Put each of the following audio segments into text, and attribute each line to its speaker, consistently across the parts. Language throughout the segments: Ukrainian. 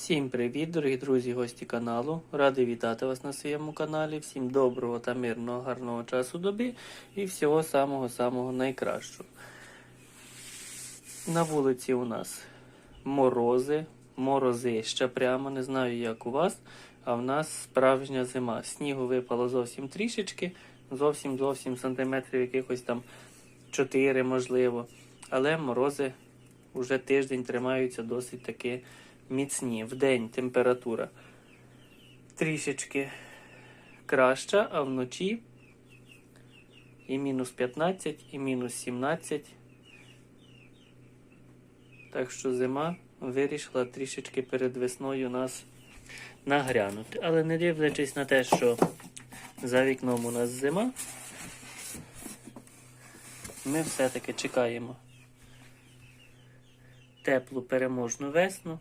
Speaker 1: Всім привіт, дорогі друзі, гості каналу. Радий вітати вас на своєму каналі. Всім доброго та мирного, гарного часу доби і всього самого-самого найкращого. На вулиці у нас морози, морози ще прямо, не знаю як у вас, а в нас справжня зима. Снігу випало зовсім трішечки, зовсім зовсім сантиметрів якихось там 4, можливо. Але морози вже тиждень тримаються досить таки міцні. В день температура трішечки краща, а вночі і мінус 15, і мінус 17. Так що зима вирішила трішечки перед весною нас нагрянути. Але не дивлячись на те, що за вікном у нас зима, ми все-таки чекаємо теплу переможну весну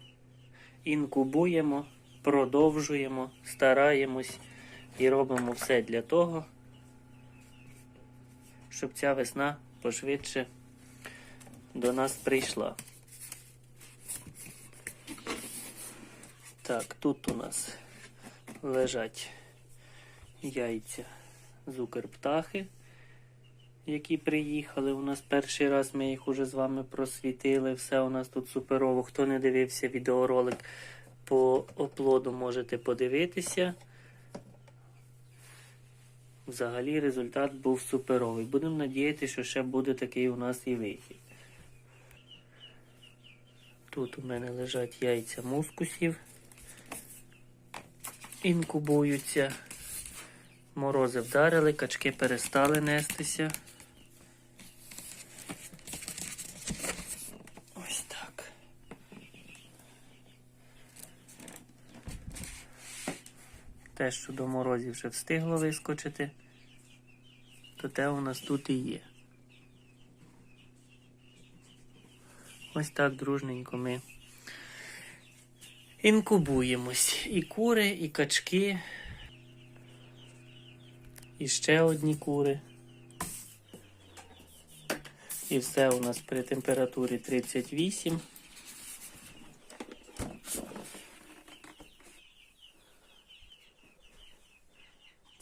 Speaker 1: інкубуємо, продовжуємо, стараємось і робимо все для того, щоб ця весна пошвидше до нас прийшла. Так, тут у нас лежать яйця з Укрптахи, які приїхали. У нас перший раз ми їх уже з вами просвітили. Все у нас тут суперово. Хто не дивився відеоролик по оплоду, можете подивитися. Взагалі результат був суперовий. Будемо надіятися, що ще буде такий у нас і вихід. Тут у мене лежать яйця мускусів. Інкубуються. Морози вдарили, качки перестали нестися. Ось так. Те, що до морозів вже встигло вискочити, то те у нас тут і є. Ось так дружненько ми інкубуємось. І кури, і качки, і ще одні кури. І все у нас при температурі 38.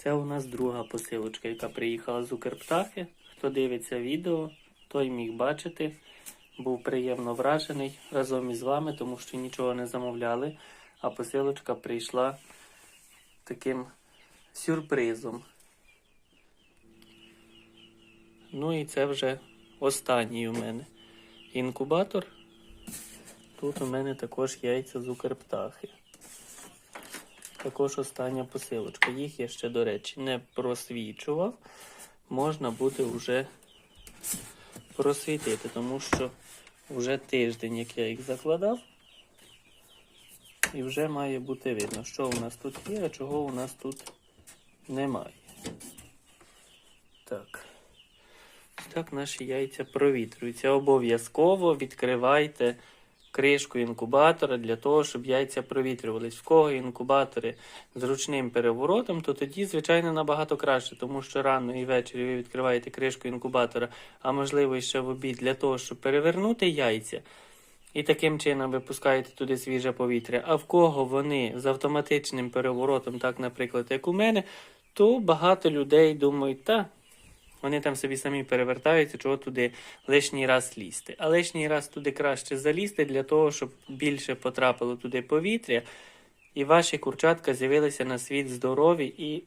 Speaker 1: Це у нас друга посилочка, яка приїхала з Укрптахи. Хто дивиться відео, той міг бачити. Був приємно вражений разом із вами, тому що нічого не замовляли. А посилочка прийшла таким сюрпризом. Ну і це вже останній у мене інкубатор. Тут у мене також яйця з Укрптахи. Також остання посилочка. Їх я ще, до речі, не просвічував. Можна буде вже просвітити, тому що вже тиждень, як я їх закладав, і вже має бути видно, що у нас тут є, а чого у нас тут немає. Так. Так наші яйця провітрюються. Обов'язково відкривайте кришку інкубатора для того, щоб яйця провітрювались. В кого інкубатори з ручним переворотом, то тоді, звичайно, набагато краще, тому що рано і ввечері ви відкриваєте кришку інкубатора, а можливо і ще в обід для того, щоб перевернути яйця. І таким чином ви пускаєте туди свіже повітря. А в кого вони з автоматичним переворотом, так, наприклад, як у мене, то багато людей думають, та вони там собі самі перевертаються, чого туди лишній раз лізти. А лишній раз туди краще залізти для того, щоб більше потрапило туди повітря, і ваші курчатка з'явилися на світ здорові і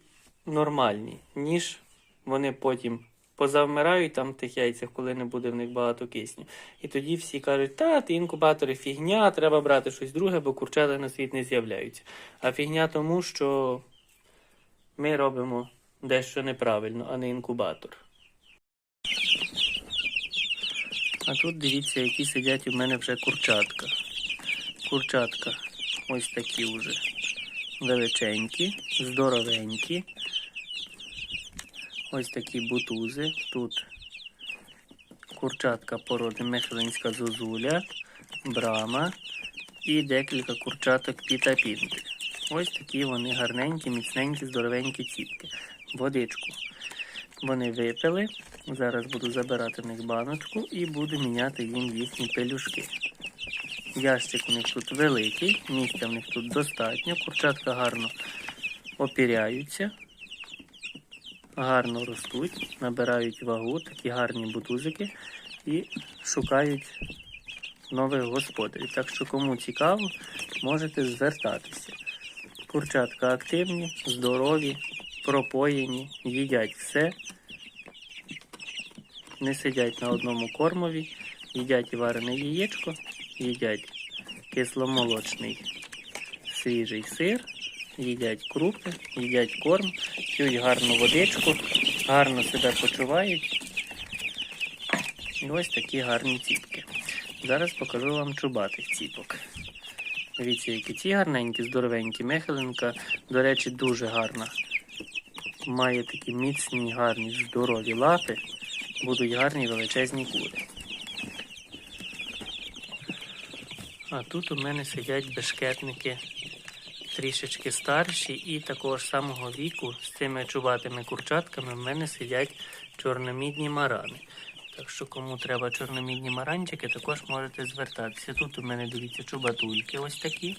Speaker 1: нормальні, ніж вони потім позавмирають там в тих яйцях, коли не буде в них багато кисню. І тоді всі кажуть, та, ти інкубатори фігня, треба брати щось друге, бо курчата на світ не з'являються. А фігня тому, що ми робимо дещо неправильно, а не інкубатор. А тут дивіться, які сидять у мене вже курчатка. Курчатка ось такі вже величенькі, здоровенькі. Ось такі бутузи. Тут курчатка породи Мехлинська зозуля, брама і декілька курчаток піта-пінти. Ось такі вони гарненькі, міцненькі, здоровенькі ціпки. Водичку. Вони випили. Зараз буду забирати в них баночку і буду міняти їм їхні пелюшки. Ящик у них тут великий, місця в них тут достатньо. Курчатка гарно опіряються, гарно ростуть, набирають вагу, такі гарні бутузики і шукають нових господарів. Так що кому цікаво, можете звертатися. Курчатка активні, здорові, пропоєні, їдять все, не сидять на одному кормові, їдять варене яєчко, їдять кисломолочний свіжий сир, їдять крупи, їдять корм, п'ють гарну водичку, гарно себе почувають. І ось такі гарні ціпки. Зараз покажу вам чубатих ціпок. Дивіться, які ці гарненькі, здоровенькі. Михеленка, до речі, дуже гарна. Має такі міцні, гарні, здорові лапи. Будуть гарні величезні кури. А тут у мене сидять бешкетники трішечки старші і такого ж самого віку з цими чубатими курчатками в мене сидять чорномідні марани. Так що кому треба чорномідні маранчики, також можете звертатися. Тут у мене дивіться чубатульки ось такі.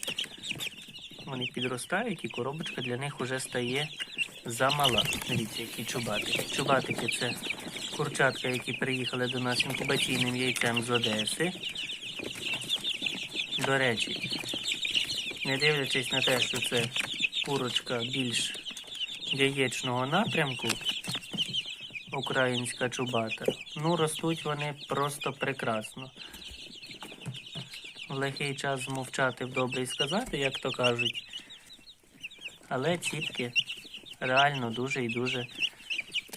Speaker 1: Вони підростають і коробочка для них вже стає замала. Дивіться, які чубатики. Чубатики це курчатка, які приїхали до нас інкубаційним яйцем з Одеси. До речі, не дивлячись на те, що це курочка більш яєчного напрямку, українська чубата, ну ростуть вони просто прекрасно. В лихий час змовчати в добрий сказати, як то кажуть. Але ціпки реально дуже і дуже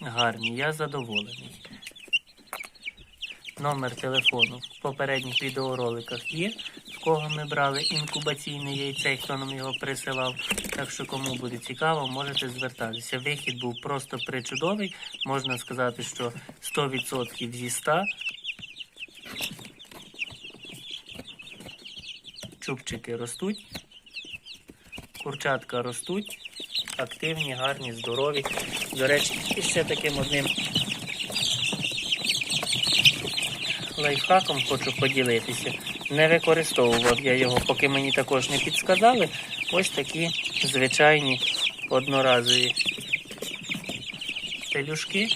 Speaker 1: гарні. Я задоволений. Номер телефону в попередніх відеороликах є, в кого ми брали інкубаційне яйце хто нам його присилав. Так що кому буде цікаво, можете звертатися. Вихід був просто причудовий. Можна сказати, що 100% зі 100. Чубчики ростуть, курчатка ростуть, активні, гарні, здорові. До речі, і ще таким одним лайфхаком хочу поділитися. Не використовував я його, поки мені також не підсказали. Ось такі звичайні одноразові пелюшки.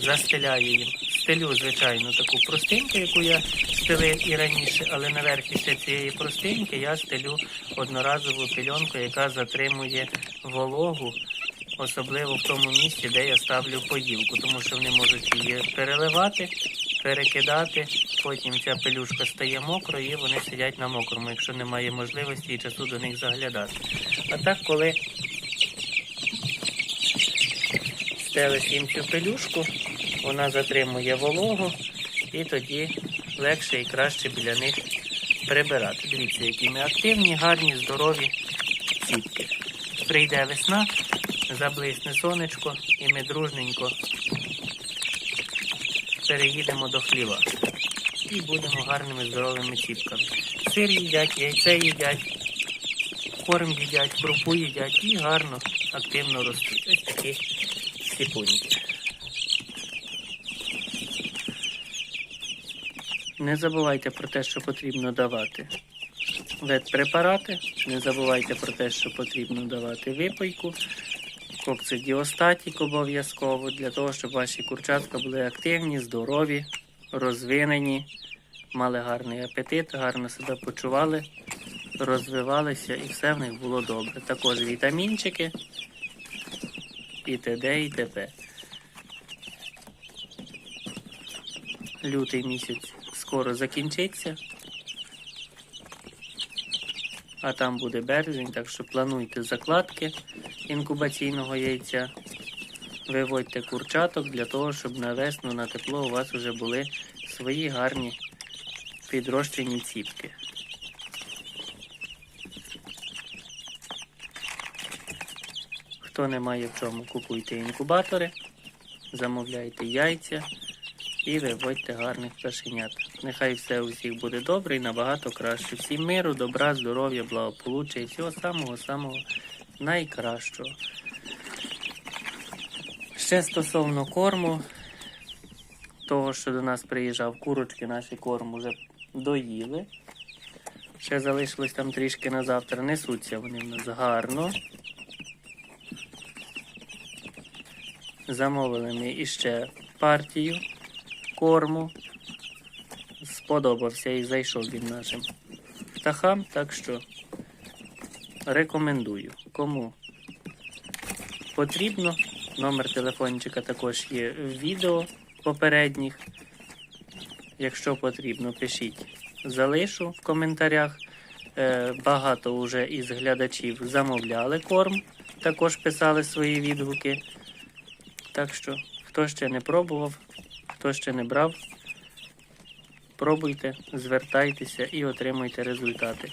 Speaker 1: Застеляю їм. Стелю, звичайно, таку простинку, яку я стелив і раніше, але наверх після цієї простинки я стелю одноразову пільонку, яка затримує вологу особливо в тому місці, де я ставлю поїлку, тому що вони можуть її переливати, перекидати. Потім ця пелюшка стає мокрою і вони сидять на мокрому, якщо немає можливості і часу до них заглядати. А так, коли стелиш їм цю пелюшку, вона затримує вологу і тоді легше і краще біля них прибирати. Дивіться, які ми активні, гарні, здорові ціпки. Прийде весна, заблисне сонечко, і ми дружненько переїдемо до хліва. І будемо гарними здоровими ціпками. Сир їдять, яйце їдять, корм їдять, крупу їдять і гарно, активно ростуть. Ось такі ціпуньки. Не забувайте про те, що потрібно давати ветпрепарати. Не забувайте про те, що потрібно давати випойку, кокцидіостатік обов'язково, для того, щоб ваші курчатка були активні, здорові, розвинені, мали гарний апетит, гарно себе почували, розвивалися і все в них було добре. Також вітамінчики і т.д. і т.п. Лютий місяць скоро закінчиться. А там буде березень, так що плануйте закладки інкубаційного яйця. Виводьте курчаток для того, щоб на весну на тепло у вас вже були свої гарні підрощені ціпки. Хто не має в чому, купуйте інкубатори, замовляйте яйця і виводьте гарних пташенят. Нехай все у всіх буде добре і набагато краще. Всім миру, добра, здоров'я, благополуччя і всього самого-самого найкращого. Ще стосовно корму, того, що до нас приїжджав, курочки наші корм уже доїли. Ще залишилось там трішки на завтра. Несуться вони в нас гарно. Замовили ми іще партію корму. Сподобався і зайшов він нашим птахам, так що рекомендую. Кому потрібно, номер телефончика також є в відео попередніх. Якщо потрібно, пишіть. Залишу в коментарях. Е, Багато вже із глядачів замовляли корм, також писали свої відгуки. Так що, хто ще не пробував, хто ще не брав, пробуйте, звертайтеся і отримуйте результати.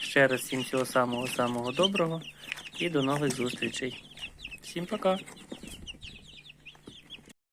Speaker 1: Ще раз всім всього самого самого доброго і до нових зустрічей. Всім пока!